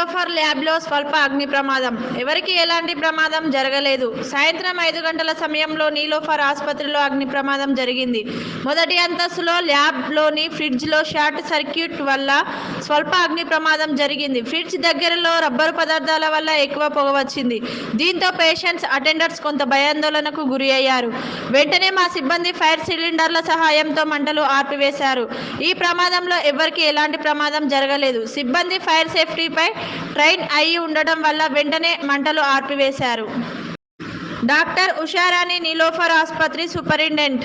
నీలోఫర్ ల్యాబ్లో స్వల్ప అగ్ని ప్రమాదం. ఎవరికి ఎలాంటి ప్రమాదం జరగలేదు. సాయంత్రం ఐదు గంటల సమయంలో నీలోఫర్ ఆసుపత్రిలో అగ్ని ప్రమాదం జరిగింది. మొదటి అంతస్తులో ల్యాబ్లోని ఫ్రిడ్జ్లో షార్ట్ సర్క్యూట్ వల్ల స్వల్ప అగ్ని ప్రమాదం జరిగింది. ఫ్రిడ్జ్ దగ్గరలో రబ్బరు పదార్థాల వల్ల ఎక్కువ పొగ వచ్చింది. దీంతో పేషెంట్స్ అటెండర్స్ కొంత భయాందోళనకు గురి అయ్యారు. వెంటనే మా సిబ్బంది ఫైర్ సిలిండర్ల సహాయంతో మంటలు ఆర్పివేశారు. ఈ ప్రమాదంలో ఎవరికి ఎలాంటి ప్రమాదం జరగలేదు. సిబ్బంది ఫైర్ సేఫ్టీపై ట్రైన్ అయి ఉండడం వల్ల వెంటనే మంటలు ఆర్పివేశారు. డాక్టర్ ఉషారాణి నీలోఫర్ ఆసుపత్రి సూపరింటెండెంట్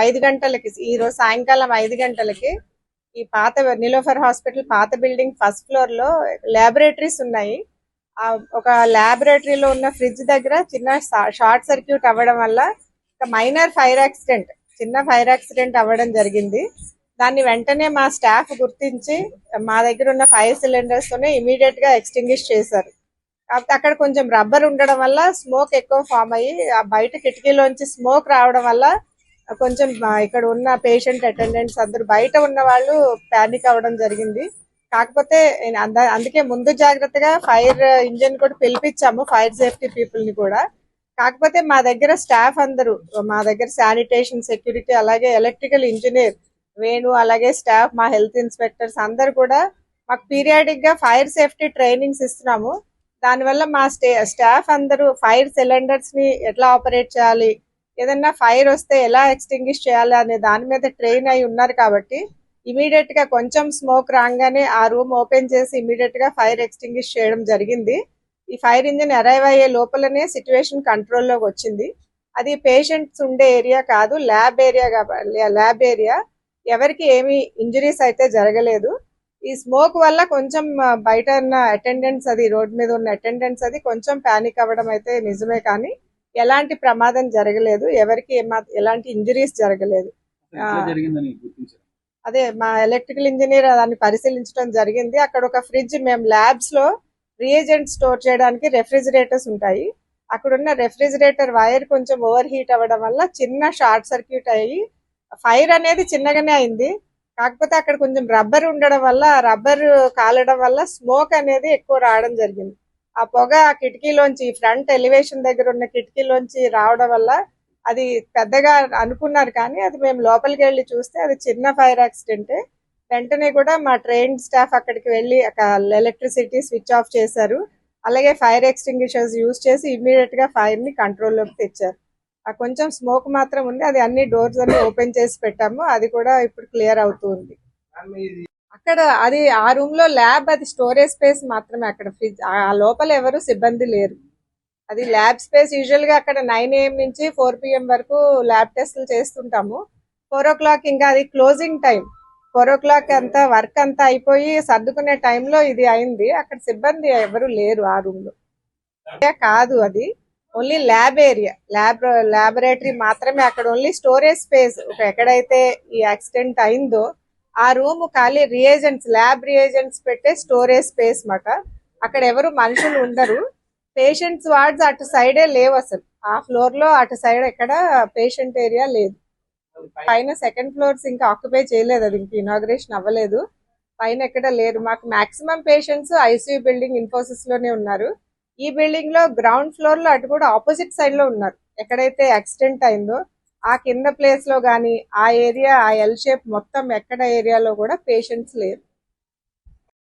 ఐదు గంటలకి ఈ రోజు సాయంకాలం ఐదు గంటలకి ఈ పాత నిలోఫర్ హాస్పిటల్ పాత బిల్డింగ్ ఫస్ట్ ఫ్లోర్లో ల్యాబొరేటరీస్ ఉన్నాయి. ఒక ల్యాబొరేటరీలో ఉన్న ఫ్రిడ్జ్ దగ్గర చిన్న షార్ట్ సర్క్యూట్ అవ్వడం వల్ల ఒక మైనర్ ఫైర్ యాక్సిడెంట్ చిన్న ఫైర్ యాక్సిడెంట్ అవ్వడం జరిగింది. దాన్ని వెంటనే మా స్టాఫ్ గుర్తించి మా దగ్గర ఉన్న ఫైర్ సిలిండర్స్ తోనే గా ఎక్స్టింగ్విష్ చేశారు. కాకపోతే అక్కడ కొంచెం రబ్బర్ ఉండడం వల్ల స్మోక్ ఎక్కువ ఫామ్ అయ్యి ఆ బయట కిటికీలోంచి స్మోక్ రావడం వల్ల కొంచెం ఇక్కడ ఉన్న పేషెంట్ అటెండెంట్స్ అందరు బయట ఉన్న వాళ్ళు ప్యానిక్ అవ్వడం జరిగింది. కాకపోతే అంద- అందుకే ముందు జాగ్రత్తగా ఫైర్ ఇంజిన్ కూడా పిలిపించాము ఫైర్ సేఫ్టీ పీపుల్ని కూడా. కాకపోతే మా దగ్గర స్టాఫ్ అందరూ మా దగ్గర శానిటేషన్ సెక్యూరిటీ అలాగే ఎలక్ట్రికల్ ఇంజనీర్ వేణు అలాగే స్టాఫ్ మా హెల్త్ ఇన్స్పెక్టర్స్ అందరు కూడా మాకు పీరియాడిక్గా ఫైర్ సేఫ్టీ ట్రైనింగ్స్ ఇస్తున్నాము. దానివల్ల మా స్టే స్టాఫ్ అందరూ ఫైర్ సిలిండర్స్ని ఎట్లా ఆపరేట్ చేయాలి ఏదన్నా ఫైర్ వస్తే ఎలా ఎక్స్టింగ్విష్ చేయాలి అనే దాని మీద ట్రైన్ అయి ఉన్నారు కాబట్టి ఇమీడియట్గా కొంచెం స్మోక్ రాగానే ఆ రూమ్ ఓపెన్ చేసి ఇమీడియట్గా ఫైర్ ఎక్స్టింగ్విష్ చేయడం జరిగింది. ఈ ఫైర్ ఇంజిన్ అరైవ్ అయ్యే లోపలనే సిచ్యువేషన్ కంట్రోల్లోకి వచ్చింది. అది పేషెంట్స్ ఉండే ఏరియా కాదు ల్యాబ్ ఏరియా ల్యాబ్ ఏరియా ఎవరికి ఏమి ఇంజరీస్ అయితే జరగలేదు. ఈ స్మోక్ వల్ల కొంచెం బయట ఉన్న అటెండెంట్స్ అది రోడ్ మీద ఉన్న అటెండెంట్స్ అది కొంచెం పానిక్ అవ్వడం అయితే నిజమే కానీ ఎలాంటి ప్రమాదం జరగలేదు. ఎవరికి ఎలాంటి ఇంజరీస్ జరగలేదు. అదే మా ఎలక్ట్రికల్ ఇంజనీర్ దాన్ని పరిశీలించడం జరిగింది. అక్కడ ఒక ఫ్రిడ్జ్ మేము ల్యాబ్స్లో రియేజెంట్ స్టోర్ చేయడానికి రెఫ్రిజిరేటర్స్ ఉంటాయి. అక్కడ ఉన్న రెఫ్రిజిరేటర్ వైర్ కొంచెం ఓవర్ హీట్ అవ్వడం వల్ల చిన్న షార్ట్ సర్క్యూట్ అయ్యి ఫైర్ అనేది చిన్నగానే అయింది. కాకపోతే అక్కడ కొంచెం రబ్బర్ ఉండడం వల్ల రబ్బర్ కాలడం వల్ల స్మోక్ అనేది ఎక్కువ రావడం జరిగింది. ఆ పొగ ఆ కిటికీలోంచి ఫ్రంట్ ఎలివేషన్ దగ్గర ఉన్న కిటికీలోంచి రావడం వల్ల అది పెద్దగా అనుకున్నారు కానీ అది మేము లోపలికి వెళ్ళి చూస్తే అది చిన్న ఫైర్ యాక్సిడెంట్. వెంటనే కూడా మా ట్రైన్ స్టాఫ్ అక్కడికి వెళ్ళి ఎలక్ట్రిసిటీ స్విచ్ ఆఫ్ చేశారు. అలాగే ఫైర్ ఎక్స్టింగ్విషర్స్ యూజ్ చేసి ఇమీడియట్గా ఫైర్ని కంట్రోల్లోకి తెచ్చారు. ఆ కొంచెం స్మోక్ మాత్రం ఉంది. అది అన్ని డోర్స్ అన్ని ఓపెన్ చేసి పెట్టాము. అది కూడా ఇప్పుడు క్లియర్ అవుతుంది. అక్కడ అది ఆ రూమ్లో ల్యాబ్ అది స్టోరేజ్ స్పేస్ మాత్రమే అక్కడ. ఫ్రిడ్జ్ ఆ లోపల ఎవరు సిబ్బంది లేరు. అది ల్యాబ్ స్పేస్ యూజువల్గా అక్కడ నైన్ ఏఎం నుంచి ఫోర్ పిఎం వరకు ల్యాబ్ టెస్ట్లు చేస్తుంటాము. ఫోర్ ఓ క్లాక్ ఇంకా అది closing time four o'clock అంతా వర్క్ అంతా అయిపోయి సర్దుకునే టైంలో ఇది అయింది. అక్కడ సిబ్బంది ఎవరు లేరు ఆ రూమ్లో. కాదు అది. Only lab area lab laboratory మాత్రమే. అక్కడ ఓన్లీ స్టోరేజ్ స్పేస్ ఎక్కడైతే ఈ యాక్సిడెంట్ అయిందో ఆ రూమ్ ఖాళీ రియేజెంట్స్ ల్యాబ్ రియేజెంట్స్ పెట్టే స్టోరేజ్ స్పేస్ మాట. అక్కడ ఎవరు మనుషులు ఉండరు. పేషెంట్స్ వార్డ్స్ అటు సైడే లేవు అసలు. ఆ ఫ్లోర్లో అటు సైడ్ ఎక్కడ పేషెంట్ ఏరియా లేదు. పైన సెకండ్ ఫ్లోర్స్ ఇంకా ఆక్యుపై చేయలేదు. అది ఇంకా ఇనాగ్రేషన్ అవ్వలేదు. పైన ఎక్కడ లేరు. మాకు మాక్సిమం పేషెంట్స్ ఐసీయూ బిల్డింగ్ ఇన్ఫోసిస్లోనే ఉన్నారు. ఈ బిల్డింగ్లో గ్రౌండ్ ఫ్లోర్లో అటు కూడా ఆపోజిట్ సైడ్లో ఉన్నారు. ఎక్కడైతే యాక్సిడెంట్ అయిందో ఆ కింద ప్లేస్లో గానీ ఆ ఏరియా ఆ ఎల్ షేప్ మొత్తం ఎక్కడ ఏరియాలో కూడా పేషెంట్స్ లేరు.